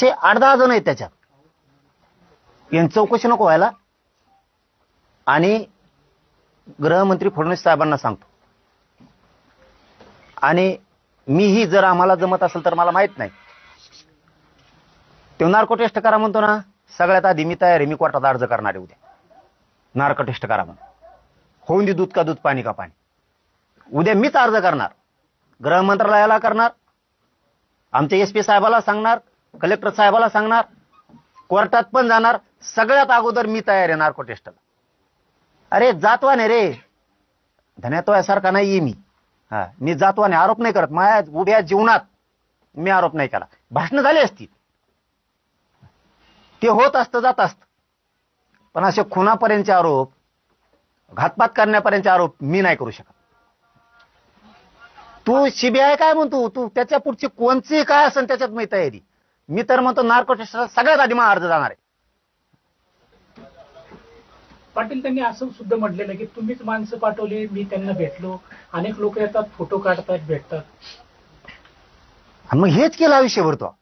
चे आठ दहा जण आहेत त्याच्यात. यांची चौकशी नको व्हायला. आणि गृहमंत्री फडणवीस साहेबांना सांगतो. आणि मीही जर आम्हाला जमत असेल तर मला माहीत नाही. तो नार्को टेस्ट करा म्हणतो ना सगळ्यात आधी मी तयार आहे मी कोर्टात अर्ज करणार आहे उद्या. नार्को टेस्ट करा म्हणून. होऊन दे दूध का दूध पाणी का पाणी. उद्या मीच अर्ज करणार. गृह मंत्रालयाला करणार. आमच्या एस पी साहेबाला सांगणार. कलेक्टर साहेबाला सांगणार कोर्टात पण जाणार सगळ्यात अगोदर मी तयार आहे नार्को टेस्टला अरे जातवाने रे. धन्यात्वासारखा नाही ये मी. हा मी जातवाने आरोप नाही करत. माझ्या उभ्या जीवनात मी आरोप नाही केला. भाषण झाली असती. ते होत असतं जात असतं. पण असे खुनापर्यंतचे आरोप घातपात करण्यापर्यंतचे आरोप मी नाही करू शकत. तू सीबीआय काय म्हणतो? तू त्याच्या पुढची कोणची काय असेल त्याच्यात मी तयारी? मी तर म्हणतो नार्को टेस्टला सगळ्यात आधी मला अर्ज जाणार आहे. पाटील त्यांनी असं सुद्धा म्हटलेलं की तुम्हीच माणसं पाठवली मी त्यांना भेटलो. अनेक लोक येतात फोटो काढतात भेटतात. आणि मग हेच केलं आयुष्यभर तो.